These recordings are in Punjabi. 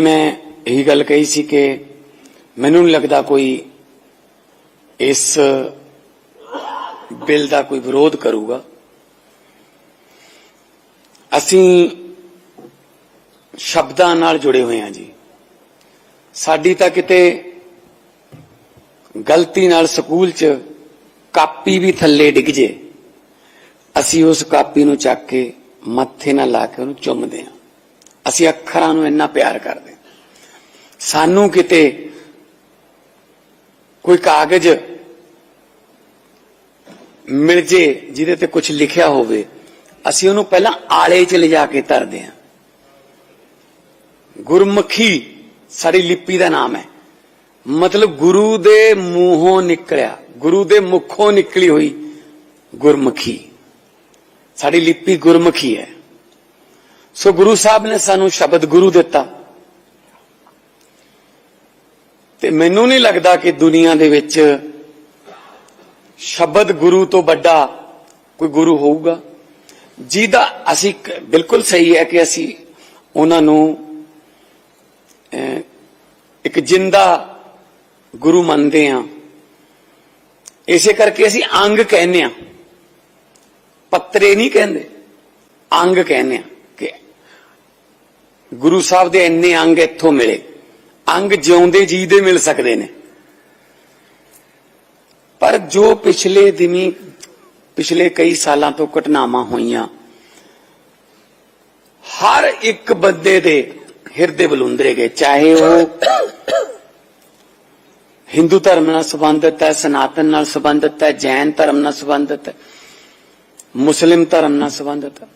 ਮੈਂ ਇਹੀ ਗੱਲ ਕਹੀ ਸੀ ਕਿ ਮੈਨੂੰ ਨਹੀਂ ਲੱਗਦਾ ਕੋਈ ਇਸ ਬਿੱਲ ਦਾ ਕੋਈ ਵਿਰੋਧ ਕਰੂਗਾ। ਅਸੀਂ ਸ਼ਬਦਾਂ ਨਾਲ ਜੁੜੇ ਹੋਏ ਹਾਂ ਜੀ। ਸਾਡੀ ਤਾਂ ਕਿਤੇ ਗਲਤੀ ਨਾਲ ਸਕੂਲ 'ਚ ਕਾਪੀ ਵੀ ਥੱਲੇ ਡਿੱਗ ਜੇ। ਅਸੀਂ ਉਸ ਕਾਪੀ ਨੂੰ ਚੱਕ ਕੇ ਮੱਥੇ ਨਾਲ ਲਾ ਕੇ ਉਹਨੂੰ ਚੁੰਮਦੇ ਹਾਂ। ਅਸੀਂ ਅੱਖਰਾਂ ਨੂੰ ਇੰਨਾ ਪਿਆਰ ਕਰਦੇ। ਹਾਂ। ਸਾਨੂੰ ਕਿਤੇ ਕੋਈ ਕਾਗਜ਼ ਮਿਲ ਜੇ, ਜਿਹਦੇ ਤੇ ਕੁਝ ਲਿਖਿਆ ਹੋਵੇ, ਅਸੀਂ ਉਹਨੂੰ ਪਹਿਲਾਂ ਆਲੇ 'ਚ ਲਿਜਾ ਕੇ ਧਰਦੇ ਹਾਂ। ਗੁਰਮੁਖੀ ਸਾਡੀ ਲਿਪੀ ਦਾ ਨਾਮ ਹੈ। ਮਤਲਬ ਗੁਰੂ ਦੇ ਮੂੰਹੋਂ ਨਿਕਲਿਆ, ਗੁਰੂ ਦੇ ਮੁਖੋਂ ਨਿਕਲੀ ਹੋਈ ਗੁਰਮੁਖੀ। ਸਾਡੀ ਲਿਪੀ ਗੁਰਮੁਖੀ ਹੈ। ਸੋ ਗੁਰੂ ਸਾਹਿਬ ਨੇ ਸਾਨੂੰ ਸ਼ਬਦ ਗੁਰੂ ਦਿੱਤਾ। ਤੇ ਮੈਨੂੰ ਨਹੀਂ ਲੱਗਦਾ ਕਿ ਦੁਨੀਆ ਦੇ ਵਿੱਚ ਸ਼ਬਦ ਗੁਰੂ ਤੋਂ ਵੱਡਾ ਕੋਈ ਗੁਰੂ ਹੋਊਗਾ। ਜਿਹਦਾ ਅਸੀਂ ਬਿਲਕੁਲ ਸਹੀ ਹੈ ਕਿ ਅਸੀਂ ਉਹਨਾਂ ਨੂੰ ਇੱਕ ਜਿੰਦਾ ਗੁਰੂ ਮੰਨਦੇ ਹਾਂ। ਇਸੇ ਕਰਕੇ ਅਸੀਂ ਅੰਗ ਕਹਿੰਦੇ ਹਾਂ। ਪੱਤਰੇ ਨਹੀਂ ਕਹਿੰਦੇ, ਅੰਗ ਕਹਿੰਦੇ ਆ ਗੁਰੂ ਸਾਹਿਬ ਦੇ ਇੰਨੇ ਅੰਗ ਇੱਥੋਂ ਮਿਲੇ। ਅੰਗ ਜਿਉਂਦੇ ਜੀ ਦੇ ਮਿਲ ਸਕਦੇ ਨੇ। ਪਰ ਜੋ ਪਿਛਲੇ ਦਿਨੀ, ਪਿਛਲੇ ਕਈ ਸਾਲਾਂ ਤੋਂ ਘਟਨਾਵਾਂ ਹੋਈਆਂ, ਹਰ ਇੱਕ ਬੰਦੇ ਦੇ ਹਿਰਦੇ ਬਲੁੰਦਰੇ ਗਏ। ਚਾਹੇ ਉਹ ਹਿੰਦੂ ਧਰਮ ਨਾਲ ਸੰਬੰਧਿਤ ਹੈ, ਸਨਾਤਨ ਨਾਲ ਸੰਬੰਧਿਤ ਹੈ, ਜੈਨ ਧਰਮ ਨਾਲ ਸੰਬੰਧਿਤ ਹੈ, ਮੁਸਲਿਮ ਧਰਮ ਨਾਲ ਸੰਬੰਧਿਤ ਹੈ।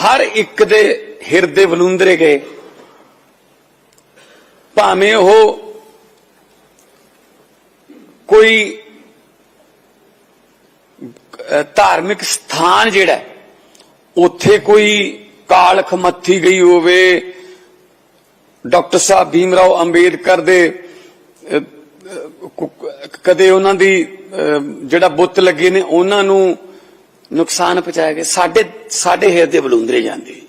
ਹਰ ਇੱਕ ਦੇ ਹਿਰਦੇ ਬਲੁੰਦਰੇ ਗਏ। ਭਾਵੇਂ ਉਹ ਕੋਈ ਧਾਰਮਿਕ ਸਥਾਨ ਜਿਹੜਾ ਉੱਥੇ ਕੋਈ ਕਾਲਖ ਮੱਥੀ ਗਈ ਹੋਵੇ, ਡਾਕਟਰ ਸਾਹਿਬ ਭੀਮ ਰਾਓ ਅੰਬੇਦਕਰ ਦੇ ਕਦੇ ਉਹਨਾਂ ਦੀ ਜਿਹੜਾ ਬੁੱਤ ਲੱਗੇ ਨੇ, ਉਹਨਾਂ ਨੂੰ ਨੁਕਸਾਨ ਪਹੁੰਚਾਇਆ ਗਿਆ, ਸਾਡੇ ਸਾਡੇ ਹਿਰਦੇ ਬਲੁੰਦਰੇ ਜਾਂਦੇ।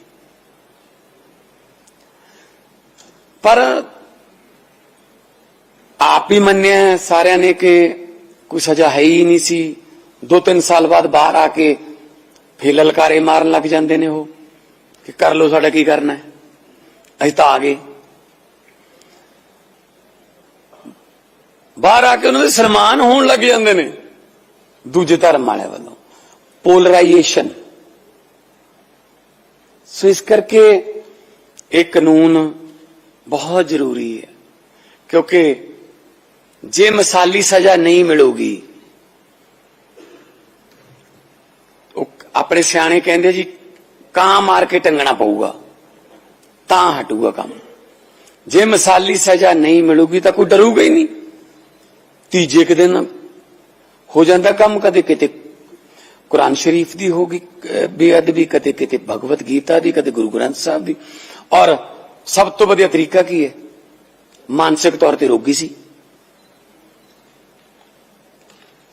ਪਰ ਆਪ ਹੀ ਮੰਨਿਆ ਸਾਰਿਆਂ ਨੇ ਕਿ ਕੋਈ ਸਜ਼ਾ ਹੈ ਹੀ ਨਹੀਂ ਸੀ। ਦੋ ਤਿੰਨ ਸਾਲ ਬਾਅਦ ਬਾਹਰ ਆ ਕੇ ਫੇਰ ਲਲਕਾਰੇ ਮਾਰਨ ਲੱਗ ਜਾਂਦੇ ਨੇ ਉਹ, ਕਿ ਕਰ ਲੋ ਸਾਡਾ ਕੀ ਕਰਨਾ ਹੈ। ਅਸੀਂ ਤਾਂ ਆ ਗਏ। ਬਾਹਰ ਆ ਕੇ ਉਹਨਾਂ ਦੇ ਸਨਮਾਨ ਹੋਣ ਲੱਗ ਜਾਂਦੇ ਨੇ, ਦੂਜੇ ਧਰਮ ਵਾਲਿਆਂ ਵੱਲੋਂ। ਪੋਲਰਾਈਜੇਸ਼ਨ ਸੋ ਇਸ ਕਰਕੇ ਇਹ ਕਾਨੂੰਨ ਬਹੁਤ ਜ਼ਰੂਰੀ ਹੈ, ਕਿਉਂਕਿ ਜੇ ਮਸਾਲੀ ਸਜ਼ਾ ਨਹੀਂ ਮਿਲੂਗੀ, ਉਹ ਆਪਣੇ ਸਿਆਣੇ ਕਹਿੰਦੇ ਜੀ, ਕਾਂ ਮਾਰ ਕੇ ਟੰਗਣਾ ਪਊਗਾ, ਤਾਂ ਹਟੂਗਾ ਕੰਮ। ਜੇ ਮਸਾਲੀ ਸਜ਼ਾ ਨਹੀਂ ਮਿਲੂਗੀ ਤਾਂ ਕੋਈ ਡਰੂਗਾ ਹੀ ਨਹੀਂ। ਤੀਜੇ ਕੁ ਦਿਨ ਹੋ ਜਾਂਦਾ ਕੰਮ ਕਦੇ ਕਿਤੇ। ਕੁਰਾਨ ਸ਼ਰੀਫ ਦੀ ਹੋਗੀ ਅਹ, ਬੇਅਦਬੀ ਕਦੇ ਕਿਤੇ ਭਗਵਤ ਗੀਤਾ ਦੀ ਕਦੇ ਗੁਰੂ ਗ੍ਰੰਥ ਸਾਹਿਬ ਦੀ। ਔਰ ਸਭ ਤੋਂ ਵਧੀਆ ਤਰੀਕਾ ਕੀ ਹੈ? ਮਾਨਸਿਕ ਤੌਰ ਤੇ ਰੋਗੀ ਸੀ।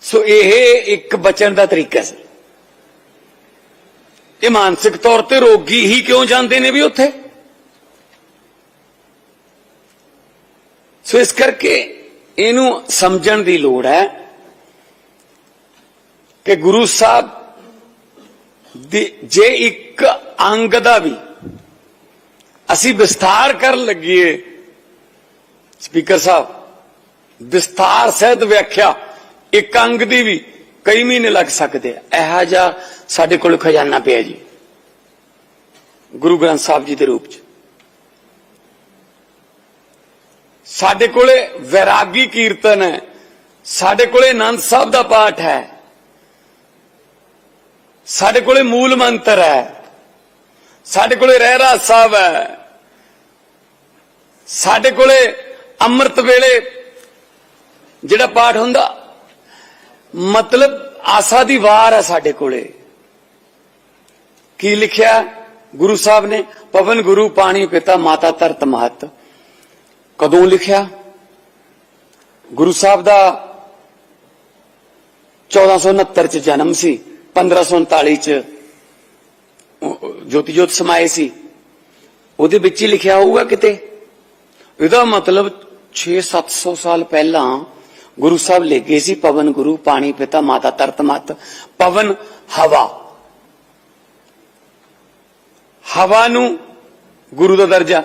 ਸੋ ਇਹ ਇੱਕ ਬਚਣ ਦਾ ਤਰੀਕਾ ਸੀ। ਇਹ ਮਾਨਸਿਕ ਤੌਰ ਤੇ ਰੋਗੀ ਹੀ ਕਿਉਂ ਜਾਂਦੇ ਨੇ ਵੀ ਉੱਥੇ? ਸੋ ਇਸ ਕਰਕੇ ਇਹਨੂੰ ਸਮਝਣ ਦੀ ਲੋੜ ਹੈ ਕਿ ਗੁਰੂ ਸਾਹਿਬ ਜੇ ਇੱਕ ਅੰਗ ਦਾ ਵੀ ਅਸੀਂ ਵਿਸਥਾਰ ਕਰਨ ਲੱਗੀਏ, ਸਪੀਕਰ ਸਾਹਿਬ, ਵਿਸਥਾਰ ਸਹਿਤ ਵਿਆਖਿਆ, ਇੱਕ ਅੰਗ ਦੀ ਵੀ ਕਈ ਮਹੀਨੇ ਲੱਗ ਸਕਦੇ ਆ। ਇਹੋ ਜਿਹਾ ਸਾਡੇ ਕੋਲ ਖਜ਼ਾਨਾ ਪਿਆ ਜੀ, ਗੁਰੂ ਗ੍ਰੰਥ ਸਾਹਿਬ ਜੀ ਦੇ ਰੂਪ ਚ। ਸਾਡੇ ਕੋਲੇ ਵੈਰਾਗੀ ਕੀਰਤਨ ਹੈ, ਸਾਡੇ ਕੋਲੇ ਆਨੰਦ ਸਾਹਿਬ ਦਾ ਪਾਠ ਹੈ। ਸਾਡੇ ਕੋਲੇ ਮੂਲ ਮੰਤਰ ਹੈ। ਸਾਡੇ ਕੋਲੇ ਰਹਿਰਾਸ ਸਾਹਿਬ ਹੈ। ਸਾਡੇ ਕੋਲੇ ਅੰਮ੍ਰਿਤ ਵੇਲੇ ਜਿਹੜਾ ਪਾਠ ਹੁੰਦਾ, ਮਤਲਬ ਆਸਾ ਦੀ ਵਾਰ ਹੈ ਸਾਡੇ ਕੋਲੇ। ਕੀ ਲਿਖਿਆ? ਗੁਰੂ ਸਾਹਿਬ ਨੇ, ਪਵਨ ਗੁਰੂ ਪਾਣੀ ਪਿਤਾ ਮਾਤਾ ਧਰਤ ਮਹਤ। ਕਦੋਂ ਲਿਖਿਆ? ਗੁਰੂ ਸਾਹਿਬ ਦਾ 1469 ਚ ਜਨਮ ਸੀ। 1539 ਚ ਉਹ ਜੋਤੀ ਜੋਤ ਸਮਾਏ ਸੀ। ਉਹਦੇ ਵਿੱਚ ਹੀ ਲਿਖਿਆ ਹੋਊਗਾ ਕਿਤੇ। ਇਹਦਾ ਮਤਲਬ 6-700 ਸਾਲ ਪਹਿਲਾਂ ਗੁਰੂ ਸਾਹਿਬ ਲੈ ਗਏ ਸੀ ਪਵਨ ਗੁਰੂ, ਪਾਣੀ, ਪਿਤਾ, ਮਾਤਾ, ਤਰਤ ਮਤ, ਪਵਨ, ਹਵਾ। ਹਵਾ ਨੂੰ ਗੁਰੂ ਦਾ ਦਰਜਾ,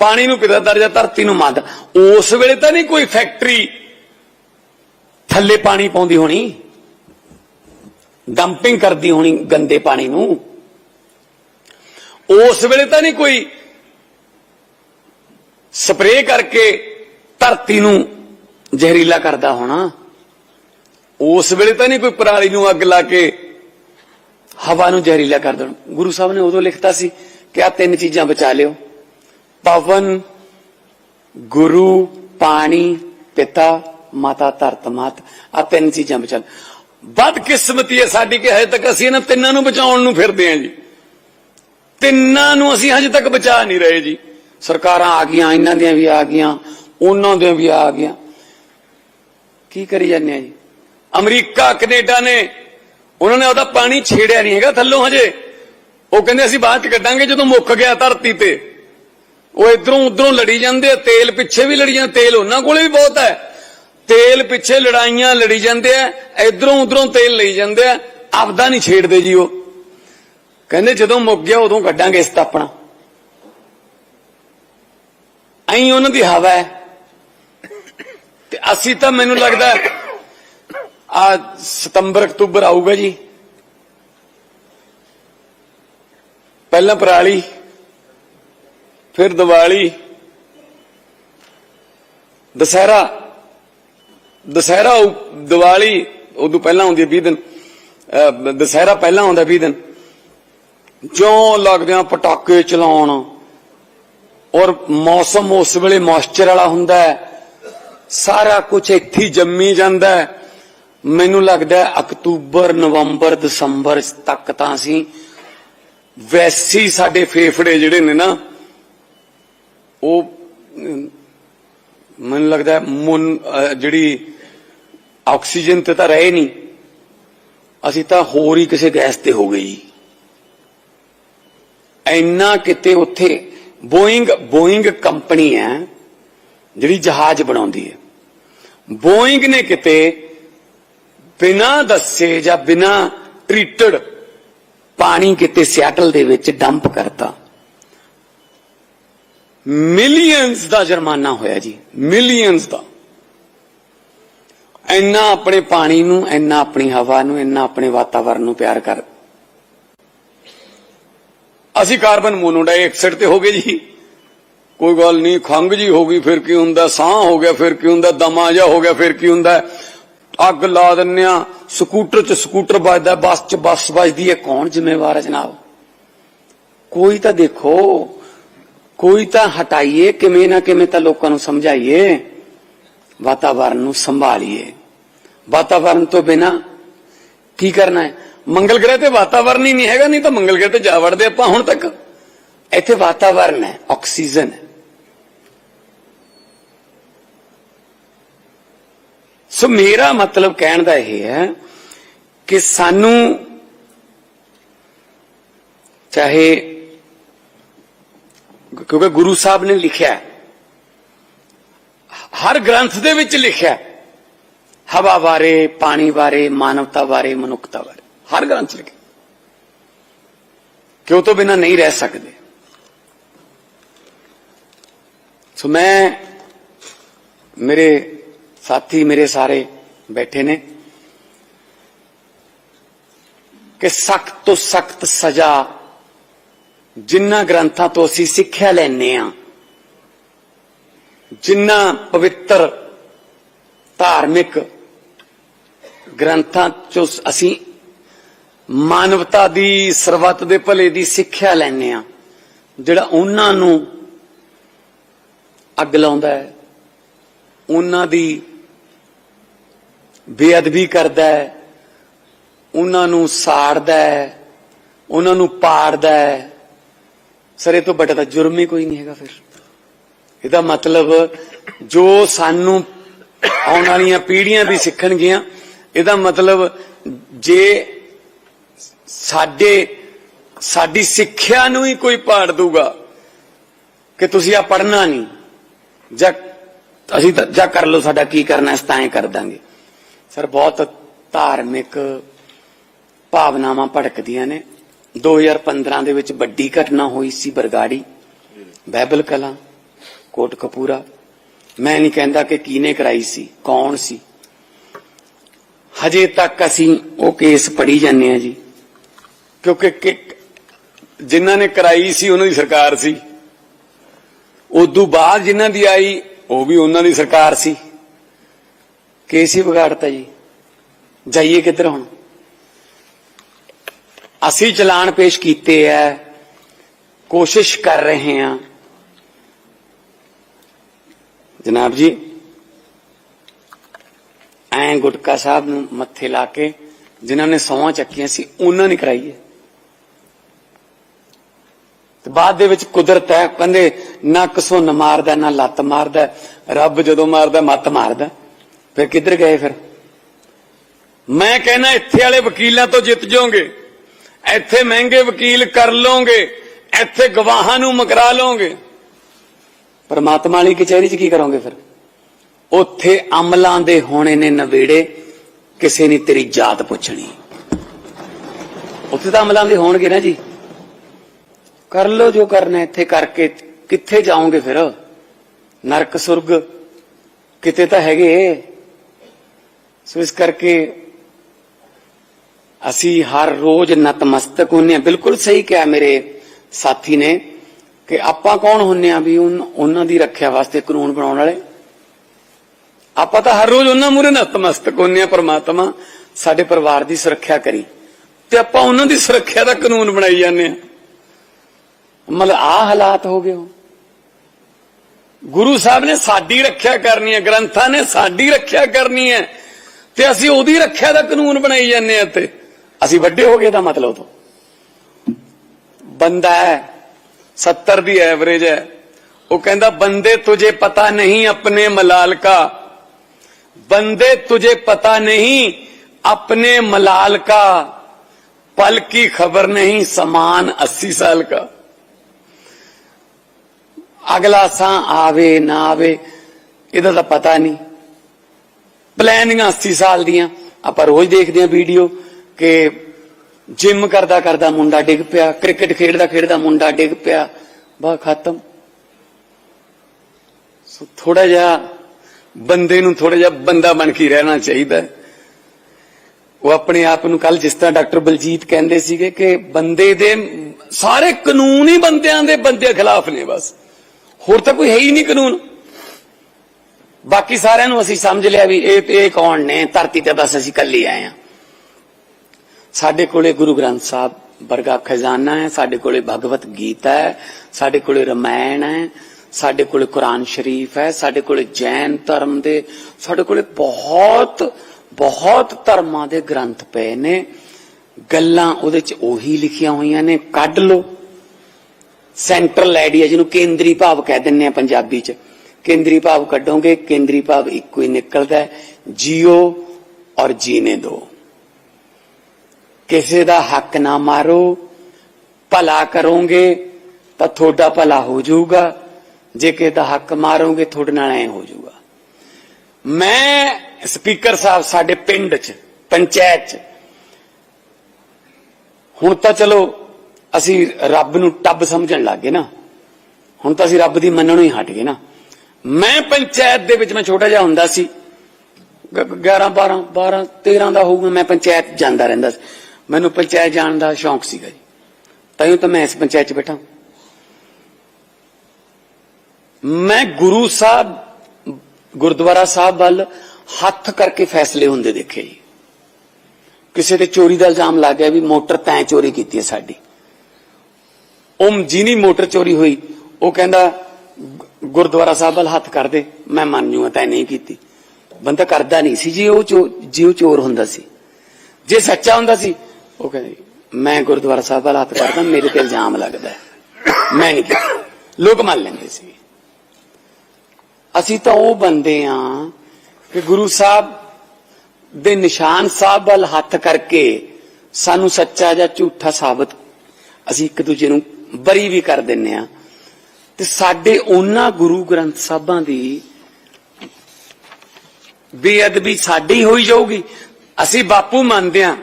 ਪਾਣੀ ਨੂੰ ਪਿਤਾ ਦਾ ਦਰਜਾ, ਧਰਤੀ ਨੂੰ ਮਾਤਾ। ਉਸ ਵੇਲੇ ਤਾਂ ਨਹੀਂ ਕੋਈ ਫੈਕਟਰੀ ਥੱਲੇ ਪਾਣੀ ਪਾਉਂਦੀ ਹੋਣੀ। ਡੰਪਿੰਗ ਕਰਦੀ ਹੋਣੀ ਗੰਦੇ ਪਾਣੀ ਨੂੰ। ਉਸ ਵੇਲੇ ਤਾਂ ਨਹੀਂ ਕੋਈ ਸਪਰੇਅ ਕਰਕੇ ਧਰਤੀ ਨੂੰ ਜ਼ਹਿਰੀਲਾ ਕਰਦਾ ਹੋਣਾ। ਉਸ ਵੇਲੇ ਤਾਂ ਨਹੀਂ ਕੋਈ ਪਰਾਲੀ ਨੂੰ ਅੱਗ ਲਾ ਕੇ ਹਵਾ ਨੂੰ ਜ਼ਹਿਰੀਲਾ ਕਰ ਦੇਣਾ। ਗੁਰੂ ਸਾਹਿਬ ਨੇ ਉਦੋਂ ਲਿਖਤਾ ਸੀ ਕਿ ਆ ਤਿੰਨ ਚੀਜ਼ਾਂ ਬਚਾ ਲਿਓ। ਪਵਨ, ਗੁਰੂ, ਪਾਣੀ, ਪਿਤਾ, ਮਾਤਾ, ਧਰਤ, ਮਾਤ। ਆ ਤਿੰਨ ਚੀਜ਼ਾਂ ਬਚਾ ਬਦ ਕਿਸਮਤੀ ਹੈ ਸਾਡੀ ਕਿ ਹਜੇ ਤੱਕ ਅਸੀਂ ਇਹਨਾਂ ਤਿੰਨਾਂ ਨੂੰ ਬਚਾਉਣ ਨੂੰ ਫਿਰਦੇ ਹਾਂ ਜੀ। ਤਿੰਨਾਂ ਨੂੰ ਅਸੀਂ ਹਜੇ ਤੱਕ ਬਚਾ ਨਹੀਂ ਰਹੇ ਜੀ। ਸਰਕਾਰਾਂ ਆ ਗਈਆਂ, ਇਹਨਾਂ ਦੀਆਂ ਵੀ ਆ ਗਈਆਂ, ਉਹਨਾਂ ਦੀਆਂ ਵੀ ਆ ਗਈਆਂ। ਕੀ ਕਰੀ ਜਾਂਦੇ ਆ ਜੀ? ਅਮਰੀਕਾ, ਕੈਨੇਡਾ ਨੇ, ਉਹਨਾਂ ਨੇ ਉਹਦਾ ਪਾਣੀ ਛੇੜਿਆ ਨਹੀਂ ਹੈਗਾ ਥੱਲੋਂ ਹਜੇ। ਉਹ ਕਹਿੰਦੇ ਅਸੀਂ ਬਾਅਦ ਚ ਕੱਢਾਂਗੇ ਜਦੋਂ ਮੁੱਕ ਗਿਆ ਧਰਤੀ ਤੇ। ਉਹ ਇਧਰੋਂ ਉਧਰੋਂ ਲੜੀ ਜਾਂਦੇ ਆ, ਤੇਲ ਪਿੱਛੇ ਵੀ ਲੜੀ ਜਾਂਦੇ ਤੇਲ ਉਹਨਾਂ ਕੋਲੇ ਵੀ ਬਹੁਤ ਹੈ। ਤੇਲ ਪਿੱਛੇ ਲੜਾਈਆਂ ਲੜੀ ਜਾਂਦੇ ਆ, ਇਧਰੋਂ ਉਧਰੋਂ ਤੇਲ ਲਈ ਜਾਂਦੇ ਆ, ਆਪਦਾ ਨਹੀਂ ਛੇੜਦੇ ਜੀ ਉਹ। ਕਹਿੰਦੇ ਜਦੋਂ ਮੁੱਕ ਗਿਆ ਉਦੋਂ ਕੱਢਾਂਗੇ ਇਸ ਤਾਂ ਐਂ ਉਹਨਾਂ ਦੀ ਹਵਾ ਹੈ। ਤੇ ਅਸੀਂ ਤਾਂ ਮੈਨੂੰ ਲੱਗਦਾ ਆ ਸਤੰਬਰ, ਅਕਤੂਬਰ ਆਊਗਾ ਜੀ। ਪਹਿਲਾਂ ਪਰਾਲੀ, ਫਿਰ ਦੀਵਾਲੀ, ਦੁਸਹਿਰਾ। ਦਸਹਿਰਾ ਆਊ, ਦੀਵਾਲੀ ਉਦੋਂ ਪਹਿਲਾਂ ਆਉਂਦੀ ਹੈ 20 ਦਿਨ। ਅਹ, ਦਸਹਿਰਾ ਪਹਿਲਾਂ ਆਉਂਦਾ 20 ਦਿਨ। ਜਿਉਂ ਲੱਗਦੇ ਆ ਪਟਾਕੇ ਚਲਾਉਣ। ਔਰ ਮੌਸਮ ਉਸ ਵੇਲੇ ਮੌਇਸਚਰ ਵਾਲਾ ਹੁੰਦਾ ਹੈ। ਸਾਰਾ ਕੁਝ ਇੱਥੇ ਜੰਮੀ ਜਾਂਦਾ ਹੈ। ਮੈਨੂੰ ਲੱਗਦਾ ਅਕਤੂਬਰ ਨਵੰਬਰ ਦਸੰਬਰ ਤੱਕ ਤਾਂ ਅਸੀਂ ਵੈਸੇ ਸਾਡੇ ਫੇਫੜੇ ਜਿਹੜੇ ਨੇ ਨਾ ਉਹ ਮੈਨੂੰ ਲੱਗਦਾ ਹੈ ਜਿਹੜੀ ਆਕਸੀਜਨ ਤੇ ਤਾਂ ਰਹੇ ਨਹੀਂ। ਅਸੀਂ ਤਾਂ ਹੋਰ ਹੀ ਕਿਸੇ ਗੈਸ ਤੇ ਹੋ ਗਏ ਜੀ। ਇੰਨਾ ਕਿਤੇ ਉੱਥੇ ਬੋਇੰਗ ਬੋਇੰਗ ਕੰਪਨੀ ਹੈ, ਜਿਹੜੀ ਜਹਾਜ਼ ਬਣਾਉਂਦੀ ਹੈ। ਬੋਇੰਗ ਨੇ ਕਿਤੇ ਬਿਨਾਂ ਦੱਸੇ ਜਾਂ ਬਿਨਾਂ ਟ੍ਰੀਟਡ ਪਾਣੀ ਕਿਤੇ ਸਿਆਟਲ ਦੇ ਵਿੱਚ ਡੰਪ ਕਰਤਾ। ਮਿਲੀਅਨਸ ਦਾ ਜੁਰਮਾਨਾ ਹੋਇਆ ਜੀ ਮਿਲੀਅਨਸ ਦਾ। ਇੰਨਾ ਆਪਣੇ ਪਾਣੀ ਨੂੰ, ਇੰਨਾ ਆਪਣੀ ਹਵਾ ਨੂੰ, ਇੰਨਾ ਆਪਣੇ ਵਾਤਾਵਰਣ ਨੂੰ ਪਿਆਰ ਕਰ। ਅਸੀਂ ਕਾਰਬਨ ਮੋਨੋਡਾਈਆਕਸਾਈਡ ਤੇ ਹੋ ਗਏ ਜੀ। ਕੋਈ ਗੱਲ ਨਹੀਂ ਖੰਗ ਜੀ ਹੋ ਗਈ, ਫਿਰ ਕੀ ਹੁੰਦਾ? ਸਾਹ ਹੋ ਗਿਆ, ਫਿਰ ਕੀ ਹੁੰਦਾ? ਦਮਾ ਜਾ ਹੋ ਗਿਆ, ਫਿਰ ਕੀ ਹੁੰਦਾ? ਅੱਗ ਲਾ ਦਿੰਨੇ ਆ ਸਕੂਟਰ 'ਚ ਸਕੂਟਰ ਵੱਜਦਾ, ਬੱਸ 'ਚ ਬੱਸ ਵੱਜਦੀ ਹੈ। ਕੌਣ ਜ਼ਿੰਮੇਵਾਰ ਹੈ ਜਨਾਬ? ਕੋਈ ਤਾਂ ਦੇਖੋ, ਕੋਈ ਤਾਂ ਹਟਾਈਏ, ਕਿਵੇਂ ਨਾ ਕਿਵੇਂ ਤਾਂ ਲੋਕਾਂ ਨੂੰ ਸਮਝਾਈਏ, ਵਾਤਾਵਰਨ ਨੂੰ ਸੰਭਾਲੀਏ। ਵਾਤਾਵਰਣ ਤੋਂ ਬਿਨਾ ਕੀ ਕਰਨਾ ਹੈ? ਮੰਗਲ ਗ੍ਰਹਿ ਤੇ ਵਾਤਾਵਰਣ ਹੀ ਨਹੀਂ ਹੈਗਾ, ਨਹੀਂ ਤਾਂ ਮੰਗਲ ਗ੍ਰਹਿ ਤੇ ਜਾ ਵੜਦੇ ਆਪਾਂ ਹੁਣ ਤੱਕ। ਇੱਥੇ ਵਾਤਾਵਰਣ ਹੈ, ਆਕਸੀਜਨ ਹੈ। ਸੋ ਮੇਰਾ ਮਤਲਬ ਕਹਿਣ ਦਾ ਇਹ ਹੈ ਕਿ ਸਾਨੂੰ ਚਾਹੇ ਕਿਉਂਕਿ ਗੁਰੂ ਸਾਹਿਬ ਨੇ ਲਿਖਿਆ ਹਰ ਗ੍ਰੰਥ ਦੇ ਵਿੱਚ ਲਿਖਿਆ ਹੈ, ਹਵਾ ਬਾਰੇ ਪਾਣੀ ਬਾਰੇ ਮਾਨਵਤਾ ਬਾਰੇ ਮਨੁੱਖਤਾ ਬਾਰੇ ਹਰ ਗ੍ਰੰਥ 'ਚ ਲਿਖਿਆ ਕਿ ਉਹ ਤੋਂ ਬਿਨਾ ਨਹੀਂ ਰਹਿ ਸਕਦੇ ਸੋ ਮੈਂ ਮੇਰੇ ਸਾਥੀ ਮੇਰੇ ਸਾਰੇ ਬੈਠੇ ਨੇ ਕਿ ਸਖਤ ਤੋਂ ਸਖਤ ਸਜ਼ਾ ਜਿੰਨਾ ਗ੍ਰੰਥਾਂ ਤੋਂ ਅਸੀਂ ਸਿੱਖਿਆ ਲੈਨੇ ਆ ਜਿੰਨਾ ਪਵਿੱਤਰ ਧਾਰਮਿਕ ਗ੍ਰੰਥਾਂ ਚੋਂ ਅਸੀਂ ਮਾਨਵਤਾ ਦੀ ਸਰਬੱਤ ਦੇ ਭਲੇ ਦੀ ਸਿੱਖਿਆ ਲੈਨੇ ਆ ਜਿਹੜਾ ਉਹਨਾਂ ਨੂੰ ਅੱਗ ਲਾਉਂਦਾ ਹੈ, ਉਹਨਾਂ ਦੀ ਬੇਅਦਬੀ ਕਰਦਾ ਹੈ, ਉਹਨਾਂ ਨੂੰ ਸਾੜਦਾ ਹੈ, ਉਹਨਾਂ ਨੂੰ ਪਾੜਦਾ ਹੈ। ਸਰੇ ਤੋਂ ਵੱਡਾ ਤਾਂ ਜੁਰਮ ਹੀ ਕੋਈ ਨਹੀਂ ਹੈਗਾ ਫਿਰ। ਇਹਦਾ ਮਤਲਬ ਜੋ ਸਾਨੂੰ ਆਉਣ ਵਾਲੀਆਂ ਪੀੜ੍ਹੀਆਂ ਵੀ ਸਿੱਖਣਗੀਆਂ ਇਹਦਾ ਮਤਲਬ ਜੇ ਸਾਡੇ, ਸਾਡੀ ਸਿੱਖਿਆ ਨੂੰ ਹੀ ਕੋਈ ਪਾੜ ਦੂਗਾ ਕਿ ਤੁਸੀਂ ਆ ਪੜਨਾ ਨਹੀਂ, ਜਾਂ ਅਸੀਂ ਤਾਂ, ਜਾਂ ਕਰ ਲਓ ਸਾਡਾ ਕੀ ਕਰਨਾ ਇਸ ਤਾਂ ਐਂ ਕਰ ਦਾਂਗੇ। ਸਰ, ਬਹੁਤ ਧਾਰਮਿਕ ਭਾਵਨਾਵਾਂ ਭੜਕਦੀਆਂ ਨੇ। 2015 ਦੇ ਵਿੱਚ ਵੱਡੀ ਘਟਨਾ ਹੋਈ ਸੀ ਬਰਗਾੜੀ ਬਾਈਬਲ ਕਲਾ ਕੋਟ ਕਪੂਰਾ ਮੈਂ ਨਹੀਂ ਕਹਿੰਦਾ ਕਿ ਕਿਹਨੇ ਕਰਾਈ ਸੀ, ਕੌਣ ਸੀ। ਹਜੇ ਤੱਕ ਅਸੀਂ ਉਹ ਕੇਸ ਪੜੀ ਜਾਂਦੇ ਆ ਜੀ। ਕਿਉਂਕਿ ਕਿ- ਜਿਨ੍ਹਾਂ ਨੇ ਕਰਾਈ ਸੀ, ਉਹਨਾਂ ਦੀ ਸਰਕਾਰ ਸੀ। ਉਦੋਂ ਬਾਅਦ ਜਿਨ੍ਹਾਂ ਦੀ ਆਈ, ਉਹ ਵੀ ਉਹਨਾਂ ਦੀ ਸਰਕਾਰ ਸੀ। ਕੇਸ ਹੀ ਵਿਗਾੜਤਾ ਜੀ। ਜਾਈਏ ਕਿੱਧਰ ਹੁਣ? ਅਸੀਂ ਚਲਾਨ ਪੇਸ਼ ਕੀਤੇ ਐ ਕੋਸ਼ਿਸ਼ ਕਰ ਰਹੇ ਹਾਂ। ਜਨਾਬ ਜੀ ਐਂ ਗੁਟਕਾ ਸਾਹਿਬ ਨੂੰ ਮੱਥੇ ਲਾ ਕੇ ਜਿਨ੍ਹਾਂ ਨੇ ਸੌਂਹਾਂ ਚੱਕੀਆਂ ਸੀ, ਉਹਨਾਂ ਨੇ ਕਰਾਈ ਹੈ। ਤੇ ਬਾਅਦ ਦੇ ਵਿੱਚ ਕੁਦਰਤ ਹੈ, ਕਹਿੰਦੇ ਨਾ ਕਸੁੰਨ ਮਾਰਦਾ, ਨਾ ਲੱਤ ਮਾਰਦਾ, ਰੱਬ ਜਦੋਂ ਮਾਰਦਾ, ਮੱਤ ਮਾਰਦਾ। ਫਿਰ ਕਿੱਧਰ ਗਏ ਫਿਰ? ਮੈਂ ਕਹਿੰਦਾ ਇੱਥੇ ਵਾਲੇ ਵਕੀਲਾਂ ਤੋਂ ਜਿੱਤ ਜਾਓਗੇ। ਇੱਥੇ ਮਹਿੰਗੇ ਵਕੀਲ ਕਰ ਲਓਗੇ। ਇੱਥੇ ਗਵਾਹਾਂ ਨੂੰ ਮਕਰਾ ਲਓਗੇ। ਪਰਮਾਤਮਾ ਵਾਲੀ ਕਚਹਿਰੀ 'ਚ ਕੀ ਕਰੋਗੇ ਫਿਰ? ਉੱਥੇ ਅਮਲਾਂ ਦੇ ਹੋਣੇ ਨੇ ਨਵੇੜੇ, ਕਿਸੇ ਨੇ ਤੇਰੀ ਜਾਤ ਪੁੱਛਣੀ। ਉੱਥੇ ਤਾਂ ਅਮਲਾਂ ਦੇ ਹੋਣਗੇ ਨਾ ਜੀ। ਕਰ ਲੋ ਜੋ ਕਰਨਾ, ਇੱਥੇ ਕਰਕੇ ਕਿੱਥੇ ਜਾਓਗੇ ਫਿਰ? ਨਰਕ ਸੁਰਗ ਕਿਤੇ ਤਾਂ ਹੈਗੇ। ਸੋ ਇਸ ਕਰਕੇ ਅਸੀਂ ਹਰ ਰੋਜ਼ ਨਤਮਸਤਕ ਹੁੰਨੇ ਆ ਬਿਲਕੁਲ ਸਹੀ ਕਿਹਾ ਮੇਰੇ ਸਾਥੀ ਨੇ ਕਿ ਆਪਾਂ ਕੌਣ ਹੁੰਨੇ ਆ ਵੀ ਉਨ- ਉਹਨਾਂ ਦੀ ਰੱਖਿਆ ਵਾਸਤੇ ਕਾਨੂੰਨ ਬਣਾਉਣ ਵਾਲੇ? ਆਪਾਂ ਤਾਂ ਹਰ ਰੋਜ਼ ਉਹਨਾਂ ਮੂਰੇ ਨਤਮਸਤਕ ਹੁੰਨੇ ਆ ਪ੍ਰਮਾਤਮਾ, ਸਾਡੇ ਪਰਿਵਾਰ ਦੀ ਸੁਰੱਖਿਆ ਕਰੀ। ਤੇ ਆਪਾਂ ਉਹਨਾਂ ਦੀ ਸੁਰੱਖਿਆ ਦਾ ਕਾਨੂੰਨ ਬਣਾਈ ਜਾਂਦੇ ਆ ਮਤਲਬ ਆ ਹਾਲਾਤ ਹੋ ਗਏ ਹੋ ਗੁਰੂ ਸਾਹਿਬ ਨੇ ਸਾਡੀ ਰੱਖਿਆ ਕਰਨੀ ਹੈ, ਗ੍ਰੰਥਾਂ ਨੇ ਸਾਡੀ ਰੱਖਿਆ ਕਰਨੀ ਹੈ, ਤੇ ਅਸੀਂ ਉਹਦੀ ਰੱਖਿਆ ਦਾ ਕਾਨੂੰਨ ਬਣਾਈ ਜਾਂਦੇ ਆ ਤੇ ਅਸੀਂ ਵੱਡੇ ਹੋ ਗਏ ਦਾ ਮਤਲਬ ਤੋਂ। ਬੰਦਾ ਹੈ 70 ਦੀ ਐਵਰੇਜ ਹੈ। ਉਹ ਕਹਿੰਦਾ, ਬੰਦੇ ਤੁਝੇ ਪਤਾ ਨਹੀਂ, ਆਪਣੇ ਮਲਾਲ का बंदे तुझे पता नहीं अपने मलाल का पल की खबर नहीं समान अस्सी साल का ਅਗਲਾ ਸਾਂ ਆਵੇ ਨਾ ਆਵੇ ਇਹਦਾ ਤਾਂ ਪਤਾ ਨਹੀਂ ਪਲੈਨਿੰਗਾਂ 80 ਸਾਲ ਦੀਆਂ ਆਪਾਂ ਰੋਜ਼ ਦੇਖਦੇ ਆਂ ਵੀਡੀਓ ਕਿ ਜਿਮ ਕਰਦਾ ਕਰਦਾ ਮੁੰਡਾ ਡਿੱਗ ਪਿਆ ਕ੍ਰਿਕਟ ਖੇਡਦਾ ਖੇਡਦਾ ਮੁੰਡਾ ਡਿੱਗ ਪਿਆ ਬਾ ਖਤਮ ਸੋ ਥੋੜਾ ਜਿਹਾ ਬੰਦੇ ਨੂੰ ਥੋੜਾ ਜਿਹਾ ਬੰਦਾ ਬਣ ਕੇ ਰਹਿਣਾ ਚਾਹੀਦਾ। ਉਹ ਆਪਣੇ ਆਪ ਨੂੰ ਕੱਲ ਜਿਸ ਤਰ੍ਹਾਂ ਡਾਕਟਰ ਬਲਜੀਤ ਕਹਿੰਦੇ ਸੀਗੇ ਕਿ ਬੰਦੇ ਦੇ ਸਾਰੇ ਕਾਨੂੰਨ ਹੀ ਬੰਦਿਆਂ ਦੇ ਬੰਦੇ ਖਿਲਾਫ ਨੇ ਬਸ। ਹੋਰ ਤਾਂ ਕੋਈ ਹੈ ਹੀ ਨਹੀਂ ਕਾਨੂੰਨ। ਬਾਕੀ ਸਾਰਿਆਂ ਨੂੰ ਅਸੀਂ ਸਮਝ ਲਿਆ ਵੀ ਇਹ ਇਹ ਕੌਣ ਨੇ, ਧਰਤੀ ਤੇ ਬਸ ਅਸੀਂ ਕੱਲੀ ਆਏ ਆ ਸਾਡੇ ਕੋਲੇ ਗੁਰੂ ਗ੍ਰੰਥ ਸਾਹਿਬ ਵਰਗਾ ਖਜ਼ਾਨਾ ਹੈ, ਸਾਡੇ ਕੋਲੇ ਭਗਵਤ ਗੀਤਾ ਹੈ, ਸਾਡੇ ਕੋਲੇ ਰਮਾਇਣ ਹੈ ਸਾਡੇ ਕੋਲ ਕੁਰਾਨ ਸ਼ਰੀਫ ਹੈ, ਸਾਡੇ ਕੋਲ ਜੈਨ ਧਰਮ ਦੇ, ਸਾਡੇ ਕੋਲ ਬਹੁਤ ਬਹੁਤ ਧਰਮਾਂ ਦੇ ਗ੍ਰੰਥ ਪਏ ਨੇ। ਗੱਲਾਂ ਉਹਦੇ ਚ ਉਹੀ ਲਿਖੀਆਂ ਹੋਈਆਂ ਨੇ, ਕੱਢ ਲਓ। ਸੈਂਟਰਲ ਆਈਡੀਆ ਜਿਹਨੂੰ ਕੇਂਦਰੀ ਭਾਵ ਕਹਿ ਦਿੰਨੇ ਆ ਪੰਜਾਬੀ ਚ। ਕੇਂਦਰੀ ਭਾਵ ਕੱਢੋਗੇ, ਕੇਂਦਰੀ ਭਾਵ ਇੱਕੋ ਹੀ ਨਿਕਲਦਾ ਜੀਓ ਔਰ ਜੀਨੇ ਦੋ। ਕਿਸੇ ਦਾ ਹੱਕ ਨਾ ਮਾਰੋ, ਭਲਾ ਕਰੋਗੇ ਤਾਂ ਤੁਹਾਡਾ ਭਲਾ ਹੋ ਜਾਊਗਾ। ਜੇ ਕਿਸੇ ਦਾ ਹੱਕ ਮਾਰੋਗੇ, ਤੁਹਾਡੇ ਨਾਲ ਐ ਹੋ ਜਾਊਗਾ। ਮੈਂ ਸਪੀਕਰ ਸਾਹਿਬ ਸਾਡੇ ਪਿੰਡ 'ਚ, ਪੰਚਾਇਤ 'ਚ, ਹੁਣ ਤਾਂ ਚਲੋ ਅਸੀਂ ਰੱਬ ਨੂੰ ਟੱਬ ਸਮਝਣ ਲੱਗ ਗਏ ਨਾ। ਹੁਣ ਤਾਂ ਅਸੀਂ ਰੱਬ ਦੀ ਮੰਨਣੋਂ ਹੀ ਹਟ ਗਏ ਨਾ। ਮੈਂ ਪੰਚਾਇਤ ਦੇ ਵਿੱਚ ਮੈਂ ਛੋਟਾ ਜਿਹਾ ਹੁੰਦਾ ਸੀ। ਗ- 11 12 12 13 ਦਾ ਹੋਊਗਾ, ਮੈਂ ਪੰਚਾਇਤ ਜਾਂਦਾ ਰਹਿੰਦਾ ਸੀ। ਮੈਨੂੰ ਪੰਚਾਇਤ ਜਾਣ ਦਾ ਸ਼ੌਂਕ ਸੀਗਾ ਜੀ। ਤਾਈਓ ਤਾਂ ਮੈਂ ਇਸ ਪੰਚਾਇਤ 'ਚ ਬੈਠਾ। ਮੈਂ ਗੁਰੂ ਸਾਹਿਬ, ਗੁਰਦੁਆਰਾ ਸਾਹਿਬ ਵੱਲ ਹੱਥ ਕਰਕੇ ਫੈਸਲੇ ਹੁੰਦੇ ਦੇਖੇ ਜੀ। ਕਿਸੇ ਤੇ ਚੋਰੀ ਦਾ ਇਲਜ਼ਾਮ ਲੱਗ ਗਿਆ ਵੀ ਮੋਟਰ ਤੈਂ ਚੋਰੀ ਕੀਤੀ ਹੈ ਸਾਡੀ। ਉਹ ਜਿਹਨੀ ਮੋਟਰ ਚੋਰੀ ਹੋਈ, ਉਹ ਕਹਿੰਦਾ, ਗੁਰਦੁਆਰਾ ਸਾਹਿਬ ਵੱਲ ਹੱਥ ਕਰ ਦੇ, ਮੈਂ ਮੰਨ ਜੂਗਾ ਤੈਂ ਨਹੀਂ ਕੀਤੀ। ਬੰਦਾ ਕਰਦਾ ਨਹੀਂ ਸੀ ਜੀ, ਉਹ ਚੋ- ਜੀ ਉਹ ਚੋਰ ਹੁੰਦਾ ਸੀ। ਜੇ ਸੱਚਾ ਹੁੰਦਾ ਸੀ, ਉਹ ਕਹਿੰਦੇ ਮੈਂ ਗੁਰਦੁਆਰਾ ਸਾਹਿਬ ਵੱਲ ਹੱਥ ਕਰਦਾ, ਮੇਰੇ ਤੇ ਇਲਜ਼ਾਮ ਲੱਗਦਾ ਮੈਂ ਨਹੀਂ ਕੀਤਾ। ਲੋਕ ਮੰਨ ਲੈਂਦੇ ਸੀ। ਅਸੀਂ ਤਾਂ ਉਹ ਬੰਦੇ ਆ ਕਿ ਗੁਰੂ ਸਾਹਿਬ ਦੇ ਨਿਸ਼ਾਨ ਸਾਹਿਬ ਵੱਲ ਹੱਥ ਕਰਕੇ ਸਾਨੂੰ ਸੱਚਾ ਜਾਂ ਝੂਠਾ ਸਾਬਤ ਅਸੀਂ ਇੱਕ ਦੂਜੇ ਨੂੰ ਬਰੀ ਵੀ ਕਰ ਦਿੰਨੇ ਆ। ਤੇ ਸਾਡੇ ਉਹਨਾਂ ਗੁਰੂ ਗ੍ਰੰਥ ਸਾਹਿਬਾਂ ਦੀ ਬੇਅਦਬੀ ਸਾਡੀ ਹੋਈ ਜਾਊਗੀ। ਅਸੀਂ ਬਾਪੂ ਮੰਨਦੇ ਹਾਂ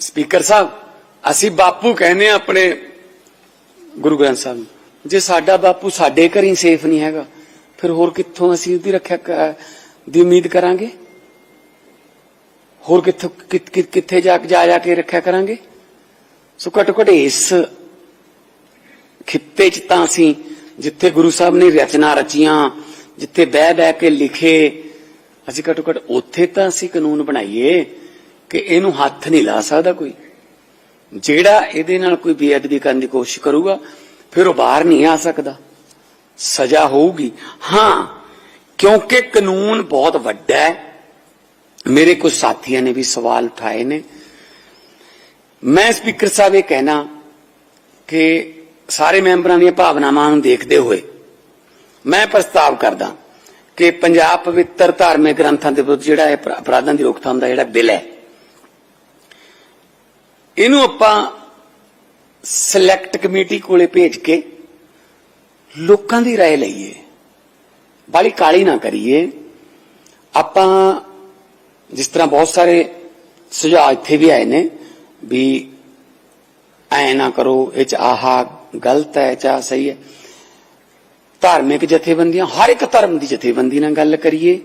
ਸਪੀਕਰ ਸਾਹਿਬ, ਅਸੀਂ ਬਾਪੂ ਕਹਿੰਦੇ ਆ ਆਪਣੇ ਗੁਰੂ ਗ੍ਰੰਥ ਸਾਹਿਬ ਨੂੰ, ਜੇ ਸਾਡਾ ਬਾਪੂ ਸਾਡੇ ਘਰ ਹੀ ਸੇਫ ਨਹੀਂ ਹੈਗਾ ਫਿਰ ਹੋਰ ਕਿੱਥੋਂ ਅਸੀਂ ਉਹਦੀ ਰੱਖਿਆ ਦੀ ਉਮੀਦ ਕਰਾਂਗੇ? ਹੋਰ ਕਿੱਥੋਂ, ਕਿੱਥੇ ਜਾ ਕੇ, ਜਾ ਜਾ ਕੇ ਰੱਖਿਆ ਕਰਾਂਗੇ? ਸੋ ਘੱਟੋ ਘੱਟ ਇਸ ਖਿੱਤੇ ਚ ਤਾਂ ਅਸੀਂ ਜਿੱਥੇ ਗੁਰੂ ਸਾਹਿਬ ਨੇ ਰਚਨਾ ਰਚੀਆਂ, ਜਿੱਥੇ ਬਹਿ ਬਹਿ ਕੇ ਲਿਖੇ, ਅਸੀਂ ਘੱਟੋ ਘੱਟ ਉੱਥੇ ਤਾਂ ਅਸੀਂ ਕਾਨੂੰਨ ਬਣਾਈਏ ਕਿ ਇਹਨੂੰ ਹੱਥ ਨਹੀਂ ਲਾ ਸਕਦਾ ਕੋਈ। ਜਿਹੜਾ ਇਹਦੇ ਨਾਲ ਕੋਈ ਬੇਅਦਬੀ ਕਰਨ ਦੀ ਕੋਸ਼ਿਸ਼ ਕਰੂਗਾ, ਫਿਰ ਉਹ ਬਾਹਰ ਨਹੀਂ ਆ ਸਕਦਾ। ਸਜ਼ਾ ਹੋਊਗੀ। ਹਾਂ, ਕਿਉਂਕਿ ਕਾਨੂੰਨ ਬਹੁਤ ਵੱਡਾ ਹੈ। ਮੇਰੇ ਕੁਝ ਸਾਥੀਆਂ ਨੇ ਵੀ ਸਵਾਲ ਉਠਾਏ ਨੇ। ਮੈਂ ਸਪੀਕਰ ਸਾਹਿਬ ਇਹ ਕਹਿਣਾ ਕਿ ਸਾਰੇ ਮੈਂਬਰਾਂ ਦੀਆਂ ਭਾਵਨਾਵਾਂ ਨੂੰ ਦੇਖਦੇ ਹੋਏ ਮੈਂ ਪ੍ਰਸਤਾਵ ਕਰਦਾ ਕਿ ਪੰਜਾਬ ਪਵਿੱਤਰ ਧਾਰਮਿਕ ਗ੍ਰੰਥਾਂ ਦੇ ਵਿਰੁੱਧ ਜਿਹੜਾ ਇਹ ਅਪਰਾਧਾਂ ਦੀ ਰੋਕਥਾਮ ਦਾ ਜਿਹੜਾ ਬਿੱਲ ਹੈ, ਇਹਨੂੰ ਆਪਾਂ ਸਿਲੈਕਟ ਕਮੇਟੀ ਕੋਲੇ ਭੇਜ ਕੇ ਲੋਕਾਂ ਦੀ رائے ਲਈਏ ਬਾਲੀ ਕਾਲੀ ਨਾ ਕਰੀਏ ਆਪਾਂ ਜਿਸ ਤਰ੍ਹਾਂ ਬਹੁਤ ਸਾਰੇ ਸੁਝਾਅ ਇੱਥੇ ਵੀ ਆਏ ਨੇ ਵੀ ਐ ਨਾ ਕਰੋ ਇਹ ਚ ਆਹ ਗਲਤ ਹੈ ਚਾ ਸਹੀ ਹੈ ਧਾਰਮਿਕ ਜਥੇਬੰਦੀਆਂ ਹਰ ਇੱਕ ਧਰਮ ਦੀ ਜਥੇਬੰਦੀ ਨਾਲ ਗੱਲ ਕਰੀਏ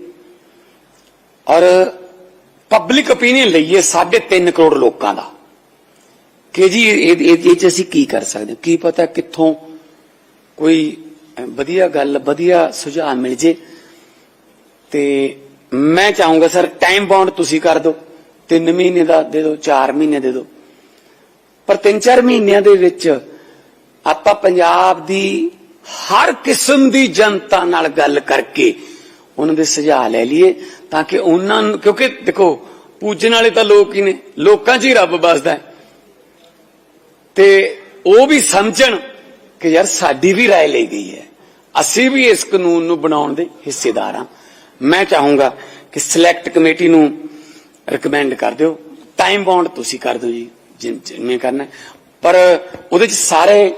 ਔਰ ਪਬਲਿਕ ਓਪੀਨੀਅਨ ਲਈਏ 3.5 ਕਰੋੜ ਲੋਕਾਂ ਦਾ ਕਿ ਜੀ ਇਹ ਇਹ ਇਹ ਚ ਅਸੀਂ ਕੀ ਕਰ ਸਕਦੇ ਹਾਂ? ਕੀ ਪਤਾ ਕਿੱਥੋਂ ਕੋਈ ਵਧੀਆ ਗੱਲ, ਵਧੀਆ ਸੁਝਾਅ ਮਿਲ ਜੇ ਤੇ ਮੈਂ ਚਾਹੂੰਗਾ, ਸਰ ਟਾਈਮ ਬਾਉਂਡ ਤੁਸੀਂ ਕਰ ਦਿਓ। 3 ਮਹੀਨੇ ਦਾ ਦੇ ਦਿਓ 4 ਮਹੀਨੇ ਦੇ ਦਿਓ। ਪਰ 3-4 ਮਹੀਨਿਆਂ ਦੇ ਵਿੱਚ ਆਪਾਂ ਪੰਜਾਬ ਦੀ ਹਰ ਕਿਸਮ ਦੀ ਜਨਤਾ ਨਾਲ ਗੱਲ ਕਰਕੇ ਉਹਨਾਂ ਦੇ ਸੁਝਾਅ ਲੈ ਲਈਏ ਤਾਂ ਕਿ ਉਹਨਾਂ ਨੂੰ, ਕਿਉਂਕਿ ਦੇਖੋ, ਪੂਜਣ ਵਾਲੇ ਤਾਂ ਲੋਕ ਹੀ ਨੇ। ਲੋਕਾਂ 'ਚ ਹੀ ਰੱਬ ਵੱਸਦਾ ਹੈ। ਤੇ ਉਹ ਵੀ ਸਮਝਣ ਕਿ ਯਾਰ ਸਾਡੀ ਵੀ رائے ਲਈ ਗਈ ਹੈ। ਅਸੀਂ ਵੀ ਇਸ ਕਾਨੂੰਨ ਨੂੰ ਬਣਾਉਣ ਦੇ ਹਿੱਸੇਦਾਰ ਹਾਂ। ਮੈਂ ਚਾਹੂੰਗਾ ਕਿ ਸਿਲੈਕਟ ਕਮੇਟੀ ਨੂੰ ਰეკਮੈਂਡ ਕਰ ਦਿਓ। ਟਾਈਮ ਬਾਉਂਡ ਤੁਸੀਂ ਕਰ ਦਿਓ ਜੀ ਜਿਵੇਂ ਕਰਨਾ ਪਰ ਉਹਦੇ ਵਿੱਚ ਸਾਰੇ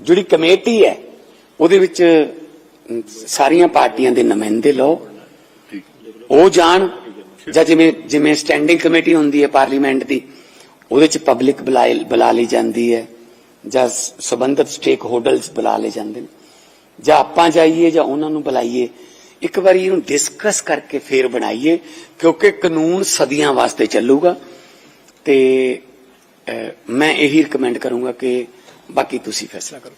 ਜਿਹੜੀ ਕਮੇਟੀ ਹੈ, ਉਹਦੇ ਵਿੱਚ ਸਾਰੀਆਂ ਪਾਰਟੀਆਂ ਦੇ ਨੁਮਾਇੰਦੇ ਲਓ। ਉਹ ਜਾਣ ਜਾਂ ਜਿਵੇਂ ਜਿਵੇਂ ਸਟੈਂਡਿੰਗ ਕਮੇਟੀ ਹੁੰਦੀ ਹੈ ਪਾਰਲੀਮੈਂਟ ਦੀ, ਉਹਦੇ ਚ ਪਬਲਿਕ ਬੁਲਾਈ ਬੁਲਾ ਲਈ ਜਾਂਦੀ ਹੈ। ਜਾਂ ਸਬੰਧਤ ਸਟੇਕ ਹੋਲਡਰਸ ਬੁਲਾ ਲਏ ਜਾਂਦੇ ਨੇ। ਜਾਂ ਆਪਾਂ ਜਾਈਏ ਜਾਂ ਉਹਨਾਂ ਨੂੰ ਬੁਲਾਈਏ, ਇੱਕ ਵਾਰੀ ਇਹਨੂੰ ਡਿਸਕਸ ਕਰਕੇ ਫੇਰ ਬਣਾਈਏ, ਕਿਉਂਕਿ ਕਾਨੂੰਨ ਸਦੀਆਂ ਵਾਸਤੇ ਚੱਲੂਗਾ। ਤੇ ਮੈਂ ਇਹੀ ਰეკਮੈਂਡ ਕਰੂੰਗਾ ਕਿ ਬਾਕੀ ਤੁਸੀਂ ਫੈਸਲਾ ਕਰੋ।